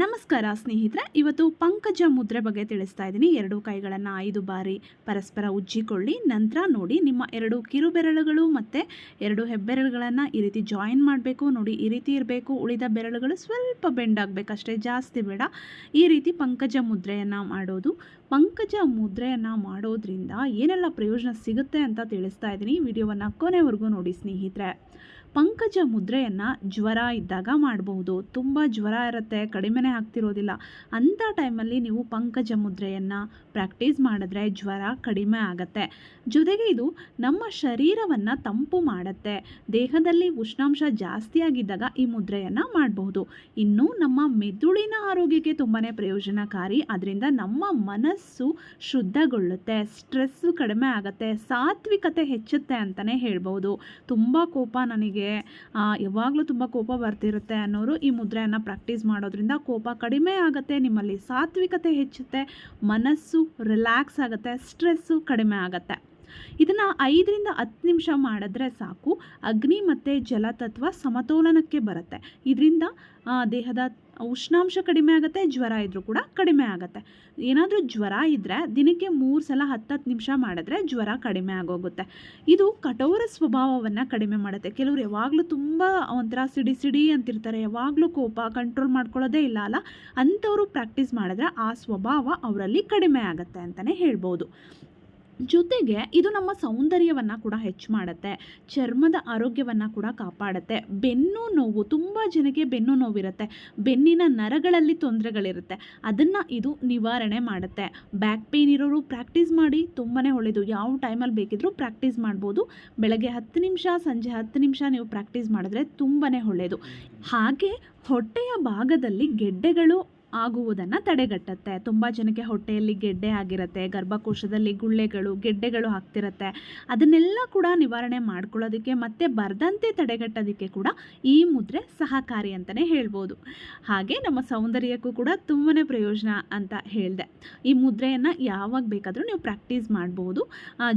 ನಮಸ್ಕಾರ ಸ್ನೇಹಿತರೆ, ಇವತ್ತು ಪಂಕಜ ಮುದ್ರೆ ಬಗ್ಗೆ ತಿಳಿಸ್ತಾ ಇದ್ದೀನಿ. ಎರಡು ಕೈಗಳನ್ನು ಐದು ಬಾರಿ ಪರಸ್ಪರ ಉಜ್ಜಿಕೊಳ್ಳಿ, ನಂತರ ನೋಡಿ ನಿಮ್ಮ ಎರಡು ಕಿರುಬೆರಳುಗಳು ಮತ್ತು ಎರಡು ಹೆಬ್ಬೆರಳುಗಳನ್ನು ಈ ರೀತಿ ಜಾಯಿನ್ ಮಾಡಬೇಕು, ನೋಡಿ ಈ ರೀತಿ ಇರಬೇಕು, ಉಳಿದ ಬೆರಳುಗಳು ಸ್ವಲ್ಪ ಬೆಂಡ್ ಆಗಬೇಕಷ್ಟೇ ಜಾಸ್ತಿ ಬೇಡ. ಈ ರೀತಿ ಪಂಕಜ ಮುದ್ರೆಯನ್ನು ಮಾಡೋದು. ಪಂಕಜ ಮುದ್ರೆಯನ್ನು ಮಾಡೋದ್ರಿಂದ ಏನೆಲ್ಲ ಪ್ರಯೋಜನ ಸಿಗುತ್ತೆ ಅಂತ ತಿಳಿಸ್ತಾ ಇದ್ದೀನಿ. ವಿಡಿಯೋವನ್ನು ಕೊನೆವರೆಗೂ ನೋಡಿ ಸ್ನೇಹಿತರೆ. ಪಂಕಜ ಮುದ್ರೆಯನ್ನು ಜ್ವರ ಇದ್ದಾಗ ಮಾಡಬಹುದು. ತುಂಬ ಜ್ವರ ಇರುತ್ತೆ, ಕಡಿಮೆನೆ ಆಗ್ತಿರೋದಿಲ್ಲ. ಅಂಥ ಟೈಮಲ್ಲಿ ನೀವು ಪಂಕಜ ಮುದ್ರೆಯನ್ನು ಪ್ರಾಕ್ಟೀಸ್ ಮಾಡಿದ್ರೆ ಜ್ವರ ಕಡಿಮೆ ಆಗತ್ತೆ. ಜೊತೆಗೆ ಇದು ನಮ್ಮ ಶರೀರವನ್ನು ತಂಪು ಮಾಡುತ್ತೆ. ದೇಹದಲ್ಲಿ ಉಷ್ಣಾಂಶ ಜಾಸ್ತಿ ಆಗಿದ್ದಾಗ ಈ ಮುದ್ರೆಯನ್ನು ಮಾಡಬಹುದು. ಇನ್ನು ನಮ್ಮ ಮೆದುಳಿನ ಆರೋಗ್ಯಕ್ಕೆ ತುಂಬಾ ಪ್ರಯೋಜನಕಾರಿ. ಅದರಿಂದ ನಮ್ಮ ಮನಸ್ಸು ಶುದ್ಧಗೊಳ್ಳುತ್ತೆ, ಸ್ಟ್ರೆಸ್ಸು ಕಡಿಮೆ ಆಗುತ್ತೆ, ಸಾತ್ವಿಕತೆ ಹೆಚ್ಚುತ್ತೆ ಅಂತಲೇ ಹೇಳ್ಬೋದು ತುಂಬ ಕೋಪ ನನಗೆ ಯಾವಾಗಲೂ ತುಂಬ ಕೋಪ ಬರ್ತಿರುತ್ತೆ ಅನ್ನೋರು ಈ ಮುದ್ರೆಯನ್ನು ಪ್ರಾಕ್ಟೀಸ್ ಮಾಡೋದ್ರಿಂದ ಕೋಪ ಕಡಿಮೆ ಆಗುತ್ತೆ, ನಿಮ್ಮಲ್ಲಿ ಸಾತ್ವಿಕತೆ ಹೆಚ್ಚುತ್ತೆ, ಮನಸ್ಸು ರಿಲ್ಯಾಕ್ಸ್ ಆಗುತ್ತೆ ಸ್ಟ್ರೆಸ್ಸು ಕಡಿಮೆ ಆಗುತ್ತೆ. ಇದನ್ನು ಐದರಿಂದ ಹತ್ತು ನಿಮಿಷ ಮಾಡಿದ್ರೆ ಸಾಕು. ಅಗ್ನಿ ಮತ್ತು ಜಲತತ್ವ ಸಮತೋಲನಕ್ಕೆ ಬರುತ್ತೆ. ಇದರಿಂದ ದೇಹದ ಉಷ್ಣಾಂಶ ಕಡಿಮೆ ಆಗುತ್ತೆ, ಜ್ವರ ಇದ್ದರೂ ಕೂಡ ಕಡಿಮೆ ಆಗುತ್ತೆ. ಏನಾದರೂ ಜ್ವರ ಇದ್ದರೆ ದಿನಕ್ಕೆ ಮೂರು ಸಲ ಹತ್ತತ್ತು ನಿಮಿಷ ಮಾಡಿದ್ರೆ ಜ್ವರ ಕಡಿಮೆ ಆಗೋಗುತ್ತೆ. ಇದು ಕಠೋರ ಸ್ವಭಾವವನ್ನು ಕಡಿಮೆ ಮಾಡುತ್ತೆ. ಕೆಲವರು ಯಾವಾಗಲೂ ತುಂಬ ಒಂಥರ ಸಿಡಿ ಸಿಡಿ ಅಂತಿರ್ತಾರೆ. ಯಾವಾಗಲೂ ಕೋಪ ಕಂಟ್ರೋಲ್ ಮಾಡ್ಕೊಳ್ಳೋದೇ ಇಲ್ಲ ಅಲ್ಲ? ಅಂಥವರು ಪ್ರಾಕ್ಟೀಸ್ ಮಾಡಿದ್ರೆ ಆ ಸ್ವಭಾವ ಅವರಲ್ಲಿ ಕಡಿಮೆ ಆಗುತ್ತೆ ಅಂತಲೇ ಹೇಳ್ಬೋದು. ಜೊತೆಗೆ ಇದು ನಮ್ಮ ಸೌಂದರ್ಯವನ್ನು ಕೂಡ ಹೆಚ್ಚು ಮಾಡುತ್ತೆ. ಚರ್ಮದ ಆರೋಗ್ಯವನ್ನು ಕೂಡ ಕಾಪಾಡುತ್ತೆ. ಬೆನ್ನು ನೋವು ತುಂಬ ಜನಕ್ಕೆ ಬೆನ್ನು ನೋವಿರುತ್ತೆ. ಬೆನ್ನಿನ ನರಗಳಲ್ಲಿ ತೊಂದರೆಗಳಿರುತ್ತೆ. ಅದನ್ನು ಇದು ನಿವಾರಣೆ ಮಾಡುತ್ತೆ. ಬ್ಯಾಕ್ ಪೇನ್ ಇರೋರು ಪ್ರಾಕ್ಟೀಸ್ ಮಾಡಿ ತುಂಬಾ ಒಳ್ಳೆಯದು ಯಾವ ಟೈಮಲ್ಲಿ ಬೇಕಿದ್ರೂ ಪ್ರಾಕ್ಟೀಸ್ ಮಾಡ್ಬೋದು. ಬೆಳಗ್ಗೆ ಹತ್ತು ನಿಮಿಷ ಸಂಜೆ ಹತ್ತು ನಿಮಿಷ ನೀವು ಪ್ರಾಕ್ಟೀಸ್ ಮಾಡಿದ್ರೆ ತುಂಬಾ ಒಳ್ಳೆಯದು ಹಾಗೆ ಹೊಟ್ಟೆಯ ಭಾಗದಲ್ಲಿ ಗೆಡ್ಡೆಗಳು ಆಗುವುದನ್ನು ತಡೆಗಟ್ಟುತ್ತೆ. ತುಂಬ ಜನಕ್ಕೆ ಹೊಟ್ಟೆಯಲ್ಲಿ ಗೆಡ್ಡೆ ಆಗಿರುತ್ತೆ, ಗರ್ಭಕೋಶದಲ್ಲಿ ಗುಳ್ಳೆಗಳು, ಗೆಡ್ಡೆಗಳು ಆಗ್ತಿರುತ್ತೆ. ಅದನ್ನೆಲ್ಲ ಕೂಡ ನಿವಾರಣೆ ಮಾಡ್ಕೊಳ್ಳೋದಕ್ಕೆ ಮತ್ತು ಬರದಂತೆ ತಡೆಗಟ್ಟೋದಕ್ಕೆ ಕೂಡ ಈ ಮುದ್ರೆ ಸಹಕಾರಿ ಅಂತಲೇ ಹೇಳ್ಬೋದು. ಹಾಗೆ ನಮ್ಮ ಸೌಂದರ್ಯಕ್ಕೂ ಕೂಡ ತುಂಬಾ ಪ್ರಯೋಜನ ಅಂತ ಹೇಳಿದೆ. ಈ ಮುದ್ರೆಯನ್ನು ಯಾವಾಗ ಬೇಕಾದರೂ ನೀವು ಪ್ರಾಕ್ಟೀಸ್ ಮಾಡ್ಬೋದು.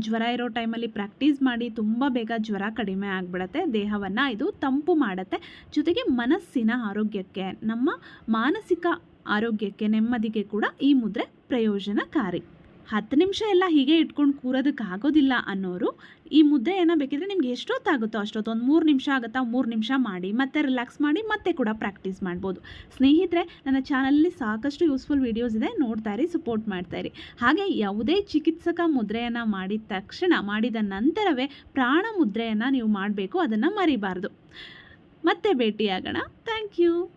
ಜ್ವರ ಇರೋ ಟೈಮಲ್ಲಿ ಪ್ರಾಕ್ಟೀಸ್ ಮಾಡಿ ತುಂಬ ಬೇಗ ಜ್ವರ ಕಡಿಮೆ ಆಗಿಬಿಡುತ್ತೆ. ದೇಹವನ್ನು ಇದು ತಂಪು ಮಾಡುತ್ತೆ. ಜೊತೆಗೆ ಮನಸ್ಸಿನ ಆರೋಗ್ಯಕ್ಕೆ, ನಮ್ಮ ಮಾನಸಿಕ ಆರೋಗ್ಯಕ್ಕೆ ನೆಮ್ಮದಿಗೆ ಕೂಡ ಈ ಮುದ್ರೆ ಪ್ರಯೋಜನಕಾರಿ. ಹತ್ತು ನಿಮಿಷ ಎಲ್ಲ ಹೀಗೆ ಇಟ್ಕೊಂಡು ಕೂರೋದಕ್ಕೆ ಆಗೋದಿಲ್ಲ ಅನ್ನೋರು ಈ ಮುದ್ರೆಯನ್ನು ಬೇಕಿದ್ರೆ ನಿಮ್ಗೆ ಎಷ್ಟೊತ್ತಾಗುತ್ತೋ ಅಷ್ಟೊತ್ತು ಒಂದು ಮೂರು ನಿಮಿಷ ಆಗುತ್ತಾ ಮೂರು ನಿಮಿಷ ಮಾಡಿ, ಮತ್ತೆ ರಿಲ್ಯಾಕ್ಸ್ ಮಾಡಿ, ಮತ್ತೆ ಕೂಡ ಪ್ರಾಕ್ಟೀಸ್ ಮಾಡ್ಬೋದು. ಸ್ನೇಹಿತರೆ, ನನ್ನ ಚಾನಲಲ್ಲಿ ಸಾಕಷ್ಟು ಯೂಸ್ಫುಲ್ ವೀಡಿಯೋಸ್ ಇದೆ, ನೋಡ್ತಾ ಇರಿ ಸಪೋರ್ಟ್ ಮಾಡ್ತಾ ಇರಿ. ಹಾಗೆ ಯಾವುದೇ ಚಿಕಿತ್ಸಕ ಮುದ್ರೆಯನ್ನು ಮಾಡಿದ ತಕ್ಷಣ, ಮಾಡಿದ ನಂತರವೇ ಪ್ರಾಣ ಮುದ್ರೆಯನ್ನು ನೀವು ಮಾಡಬೇಕು, ಅದನ್ನು ಮರಿಬಾರ್ದು. ಮತ್ತೆ ಭೇಟಿಯಾಗೋಣ. Thank you